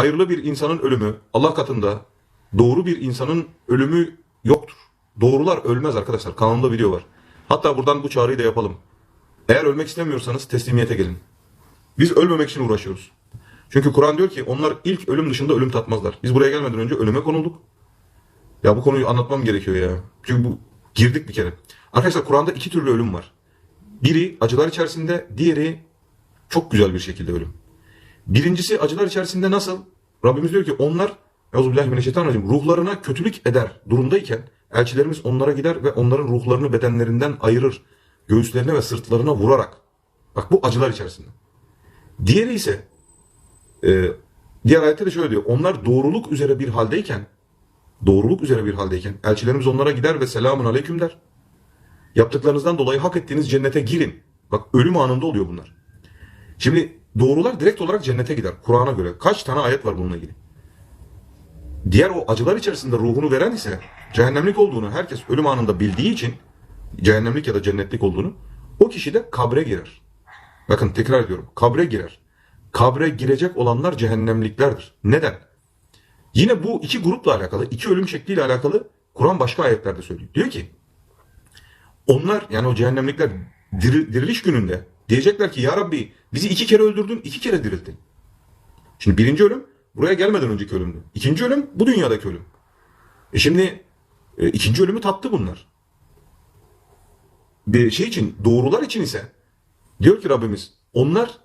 hayırlı bir insanın ölümü Allah katında doğru bir insanın ölümü yoktur. Doğrular ölmez arkadaşlar. Kanalımda video var. Hatta buradan bu çağrıyı da yapalım. Eğer ölmek istemiyorsanız teslimiyete gelin. Biz ölmemek için uğraşıyoruz. Çünkü Kur'an diyor ki onlar ilk ölüm dışında ölüm tatmazlar. Biz buraya gelmeden önce ölüme konulduk. Ya bu konuyu anlatmam gerekiyor ya. Çünkü bu girdik bir kere. Arkadaşlar Kur'an'da iki türlü ölüm var. Biri acılar içerisinde, diğeri çok güzel bir şekilde ölüm. Birincisi acılar içerisinde nasıl? Rabbimiz diyor ki onlar Euzubillahimineşşeytanirracim ruhlarına kötülük eder durumdayken elçilerimiz onlara gider ve onların ruhlarını bedenlerinden ayırır. Göğüslerine ve sırtlarına vurarak. Bak bu acılar içerisinde. Diğeri ise e, diğer ayette de şöyle diyor. Onlar doğruluk üzere bir haldeyken doğruluk üzere bir haldeyken elçilerimiz onlara gider ve selamun aleyküm der. Yaptıklarınızdan dolayı hak ettiğiniz cennete girin. Bak ölüm anında oluyor bunlar. Şimdi doğrular direkt olarak cennete gider. Kur'an'a göre. Kaç tane ayet var bununla ilgili? Diğer o acılar içerisinde ruhunu veren ise cehennemlik olduğunu herkes ölüm anında bildiği için cehennemlik ya da cennetlik olduğunu o kişi de kabre girer. Bakın tekrar ediyorum. Kabre girer. Kabre girecek olanlar cehennemliklerdir. Neden? Yine bu iki grupla alakalı, iki ölüm şekliyle alakalı Kur'an başka ayetlerde söylüyor. Diyor ki onlar yani o cehennemlikler diri- diriliş gününde diyecekler ki ya Rabbi bizi iki kere öldürdün, iki kere dirilttin. Şimdi birinci ölüm buraya gelmeden önceki ölümdü. İkinci ölüm bu dünyadaki ölüm. E şimdi e, ikinci ölümü tattı bunlar. Bir şey için doğrular için ise diyor ki Rabbimiz onlar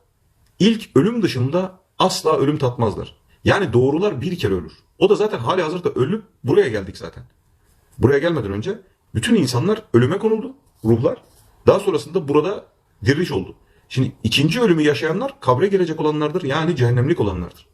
ilk ölüm dışında asla ölüm tatmazlar. Yani doğrular bir kere ölür. O da zaten hali hazırda ölüp buraya geldik zaten. Buraya gelmeden önce bütün insanlar ölüme konuldu. Ruhlar. Daha sonrasında burada diriliş oldu. Şimdi ikinci ölümü yaşayanlar kabre gelecek olanlardır. Yani cehennemlik olanlardır.